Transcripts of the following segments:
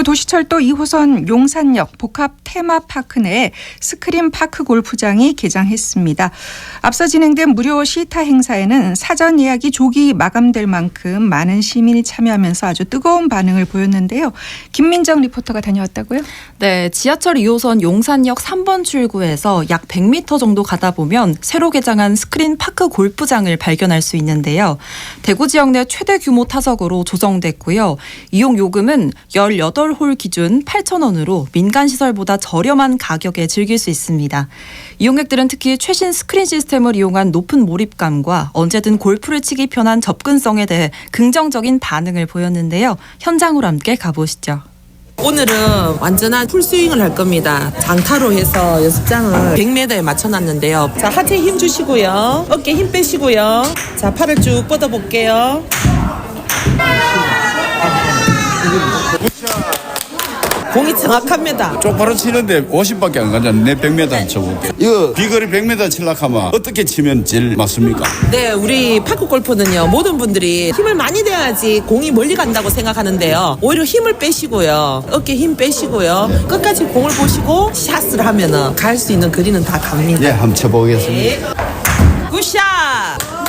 대구 도시철도 2호선 용산역 복합 테마파크 내에 스크린 파크 골프장이 개장했습니다. 앞서 진행된 무료 시타 행사에는 사전 예약이 조기 마감될 만큼 많은 시민이 참여하면서 아주 뜨거운 반응을 보였는데요. 김민정 리포터가 다녀왔다고요? 네, 지하철 2호선 용산역 3번 출구에서 약 100m 정도 가다 보면 새로 개장한 스크린 파크 골프장을 발견할 수 있는데요. 대구 지역 내 최대 규모 타석으로 조성됐고요. 이용 요금은 18홀 기준 8,000원으로 민간 시설보다 저렴한 가격에 즐길 수 있습니다. 이용객들은 특히 최신 스크린 시스템을 이용한 높은 몰입감과 언제든 골프를 치기 편한 접근성에 대해 긍정적인 반응을 보였는데요. 현장으로 함께 가보시죠. 오늘은 완전한 풀스윙을 할 겁니다. 장타로 해서 연습장을 100m에 맞춰놨는데요. 자, 하체 힘 주시고요. 어깨 힘 빼시고요. 자, 팔을 쭉 뻗어볼게요. 공이 정확합니다. 쪽바로 치는데 50밖에 안 가잖아. 내 100m 안 쳐볼게. 이거 비거리 100m 칠락 하면 어떻게 치면 제일 맞습니까? 네, 우리 파크 골프는요, 모든 분들이 힘을 많이 내야지 공이 멀리 간다고 생각하는데요. 오히려 힘을 빼시고요. 어깨 힘 빼시고요. 끝까지 공을 보시고 샷을 하면은 갈 수 있는 거리는 다 갑니다. 예, 한번 쳐보겠습니다. 굿샷!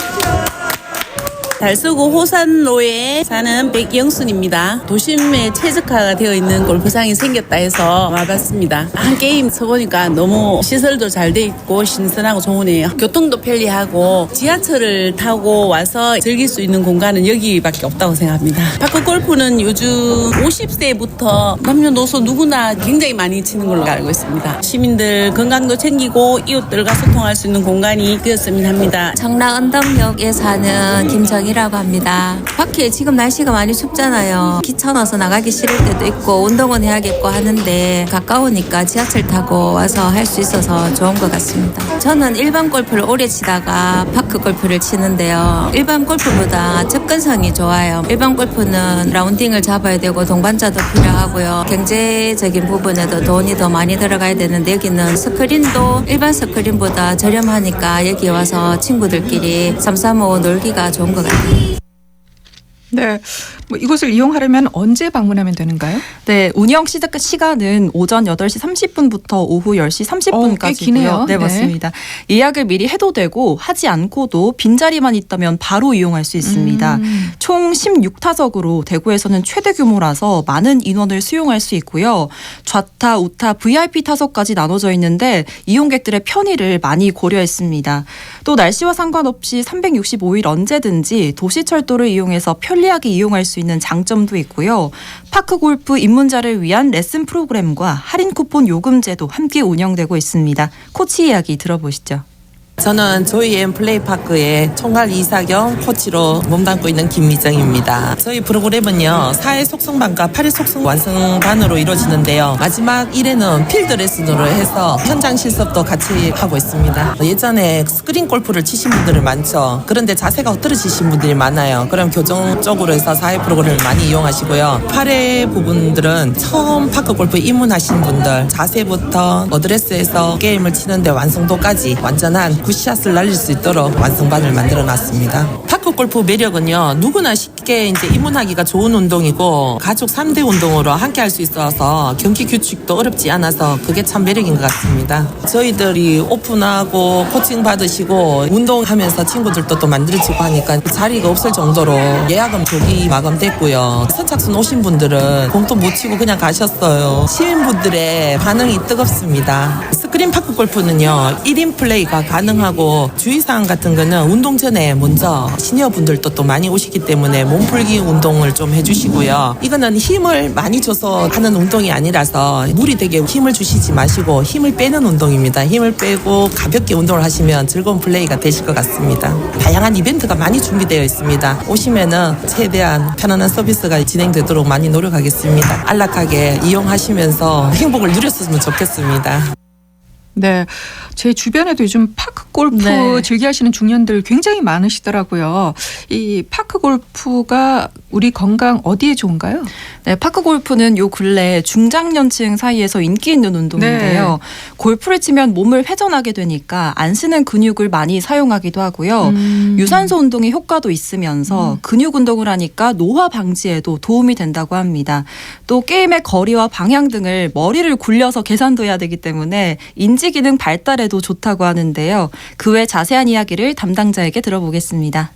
달서구 호산로에 사는 백영순입니다. 도심에 최적화가 되어 있는 골프장이 생겼다 해서 와봤습니다. 한 게임 쳐보니까 너무 시설도 잘 돼 있고 신선하고 좋으네요. 교통도 편리하고 지하철을 타고 와서 즐길 수 있는 공간은 여기밖에 없다고 생각합니다. 파크 골프는 요즘 50세부터 남녀노소 누구나 굉장히 많이 치는 걸로 알고 있습니다. 시민들 건강도 챙기고 이웃들과 소통할 수 있는 공간이 되었으면 합니다. 청라 언덕역에 사는 김정희 라고 합니다. 밖에 지금 날씨가 많이 춥잖아요. 귀찮아서 나가기 싫을 때도 있고 운동은 해야겠고 하는데 가까우니까 지하철 타고 와서 할 수 있어서 좋은 것 같습니다. 저는 일반 골프를 오래 치다가 파크 골프를 치는데요. 일반 골프보다 접근성이 좋아요. 일반 골프는 라운딩을 잡아야 되고 동반자도 필요하고요. 경제적인 부분에도 돈이 더 많이 들어가야 되는데 여기는 스크린도 일반 스크린보다 저렴하니까 여기 와서 친구들끼리 삼삼오오 놀기가 좋은 것 같아요. 네. 뭐 이곳을 이용하려면 언제 방문하면 되는가요? 네, 운영 시작 시간은 오전 8시 30분부터 오후 10시 어, 꽤 기네요. 30분까지고요. 네. 네, 맞습니다. 예약을 미리 해도 되고 하지 않고도 빈자리만 있다면 바로 이용할 수 있습니다. 음. 총 16타석으로 대구에서는 최대 규모라서 많은 인원을 수용할 수 있고요. 좌타, 우타, VIP 타석까지 나눠져 있는데 이용객들의 편의를 많이 고려했습니다. 또 날씨와 상관없이 365일 언제든지 도시철도를 이용해서 편리하게 이용할 수 있는 장점도 있고요. 파크 골프 입문자를 위한 레슨 프로그램과 할인 쿠폰 요금제도 함께 운영되고 있습니다. 코치 이야기 들어보시죠. 저는 조이엠 플레이파크의 총괄 이사 겸 코치로 몸담고 있는 김미정입니다. 저희 프로그램은요, 4회 속성반과 8회 속성 완성반으로 이루어지는데요. 마지막 1회는 필드 레슨으로 해서 현장 실습도 같이 하고 있습니다. 예전에 스크린 골프를 치신 분들이 많죠. 그런데 자세가 흐트러지신 분들이 많아요. 그럼 교정 쪽으로 해서 4회 프로그램을 많이 이용하시고요. 8회 부분들은 처음 파크 골프 입문하신 분들, 자세부터 어드레스에서 게임을 치는데 완성도까지 완전한 굿샷을 날릴 수 있도록 완성반을 만들어 놨습니다. 파크 골프 매력은요, 누구나 쉽게 이제 입문하기가 좋은 운동이고, 가족 3대 운동으로 함께 할 수 있어서 경기 규칙도 어렵지 않아서 그게 참 매력인 것 같습니다. 저희들이 오픈하고 코칭 받으시고, 운동하면서 친구들도 또 만들어지고 하니까 자리가 없을 정도로 예약은 조기 마감됐고요. 선착순 오신 분들은 공도 못 치고 그냥 가셨어요. 시민분들의 반응이 뜨겁습니다. 스크린 파크 골프는요, 1인 플레이가 가능하고 주의사항 같은 거는 운동 전에 먼저 시니어 분들도 또 많이 오시기 때문에 몸 풀기 운동을 좀 해주시고요. 이거는 힘을 많이 줘서 하는 운동이 아니라서 무리 되게 힘을 주시지 마시고 힘을 빼는 운동입니다. 힘을 빼고 가볍게 운동을 하시면 즐거운 플레이가 되실 것 같습니다. 다양한 이벤트가 많이 준비되어 있습니다. 오시면은 최대한 편안한 서비스가 진행되도록 많이 노력하겠습니다. 안락하게 이용하시면서 행복을 누렸으면 좋겠습니다. 네. 제 주변에도 요즘 파크 골프 네. 즐겨 하시는 중년들 굉장히 많으시더라고요. 이 파크 골프가 우리 건강 어디에 좋은가요? 네, 파크 골프는 요 근래 중장년층 사이에서 인기 있는 운동인데요. 골프를 치면 몸을 회전하게 되니까 안 쓰는 근육을 많이 사용하기도 하고요. 음. 유산소 운동의 효과도 있으면서 근육 운동을 하니까 노화 방지에도 도움이 된다고 합니다. 또 게임의 거리와 방향 등을 머리를 굴려서 계산도 해야 되기 때문에 인지 기능 발달에도 좋다고 하는데요. 그 외 자세한 이야기를 담당자에게 들어보겠습니다.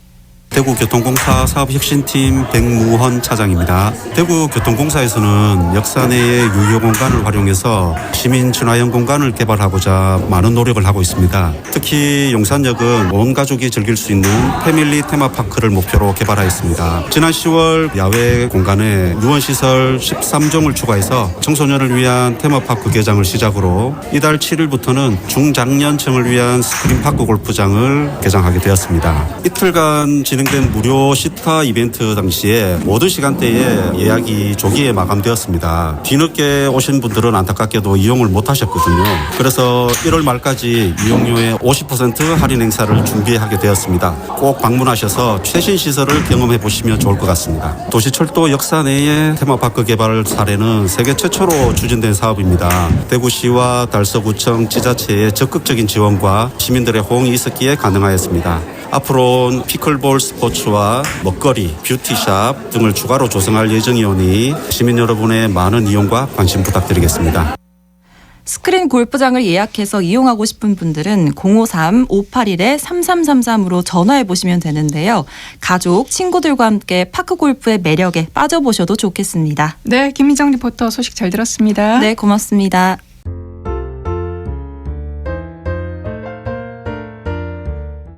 대구교통공사 사업혁신팀 백무헌 차장입니다. 대구교통공사에서는 역사 내의 유효 공간을 활용해서 시민 친화형 공간을 개발하고자 많은 노력을 하고 있습니다. 특히 용산역은 온 가족이 즐길 수 있는 패밀리 테마파크를 목표로 개발하였습니다. 지난 10월 야외 공간에 유원시설 13종을 추가해서 청소년을 위한 테마파크 개장을 시작으로 이달 7일부터는 중장년층을 위한 스크린파크 골프장을 개장하게 되었습니다. 이틀간 진행 된 무료 시타 이벤트 당시에 모든 시간대에 예약이 조기에 마감되었습니다. 뒤늦게 오신 분들은 안타깝게도 이용을 못 하셨거든요. 그래서 1월 말까지 이용료의 50% 할인 행사를 준비하게 되었습니다. 꼭 방문하셔서 최신 시설을 경험해 보시면 좋을 것 같습니다. 도시철도 역사 내의 테마파크 개발 사례는 세계 최초로 추진된 사업입니다. 대구시와 달서구청 지자체의 적극적인 지원과 시민들의 호응이 있었기에 가능하였습니다. 앞으로는 피클볼 스포츠와 먹거리, 뷰티샵 등을 추가로 조성할 예정이오니 시민 여러분의 많은 이용과 관심 부탁드리겠습니다. 스크린 골프장을 예약해서 이용하고 싶은 분들은 053-581-3333으로 전화해 보시면 되는데요. 가족, 친구들과 함께 파크 골프의 매력에 빠져보셔도 좋겠습니다. 네, 김민정 리포터 소식 잘 들었습니다. 네, 고맙습니다.